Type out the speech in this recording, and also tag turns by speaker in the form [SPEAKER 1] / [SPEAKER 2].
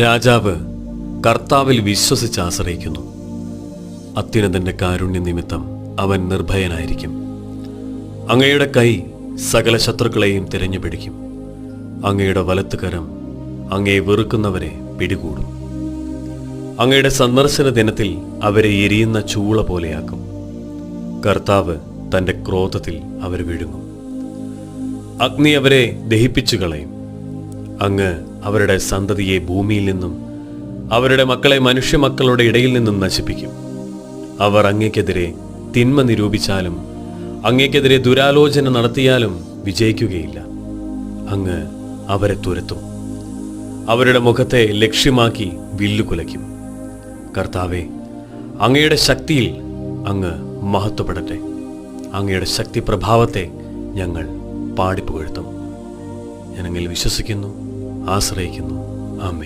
[SPEAKER 1] രാജാവ് കർത്താവിൽ വിശ്വസിച്ച് ആശ്രയിക്കുന്നു. അത്യുന്നതന്റെ കാരുണ്യ നിമിത്തം അവൻ നിർഭയനായിരിക്കും. അങ്ങയുടെ കൈ സകല ശത്രുക്കളെയും തിരഞ്ഞു പിടിക്കും. അങ്ങയുടെ വലത്തുകരം അങ്ങയെ വെറുക്കുന്നവരെ പിടികൂടും. അങ്ങയുടെ സന്ദർശന ദിനത്തിൽ അവരെ എരിയുന്ന ചൂള പോലെയാക്കും. കർത്താവ് തന്റെ ക്രോധത്തിൽ അവർ വിഴുങ്ങും. അഗ്നി അവരെ ദഹിപ്പിച്ചു കളയും അങ്ങ് അവരുടെ സന്തതിയെ ഭൂമിയിൽ നിന്നും അവരുടെ മക്കളെ മനുഷ്യമക്കളുടെ ഇടയിൽ നിന്നും നശിപ്പിക്കും. അവർ അങ്ങേക്കെതിരെ തിന്മ നിരൂപിച്ചാലും അങ്ങേക്കെതിരെ ദുരാലോചന നടത്തിയാലും വിജയിക്കുകയില്ല. അങ്ങ് അവരെ തുരത്തും. അവരുടെ മുഖത്തെ ലക്ഷ്യമാക്കി വില്ലുകുലയ്ക്കും കർത്താവെ അങ്ങയുടെ ശക്തിയിൽ അങ്ങ് മഹത്വപ്പെടട്ടെ. അങ്ങയുടെ ശക്തി പ്രഭാവത്തെ ഞങ്ങൾ പാടിപ്പുകഴ്ത്തും. ഞാനങ്ങിൽ വിശ്വസിക്കുന്നു. ആശ്രയിക്കുന്നു. ആമേ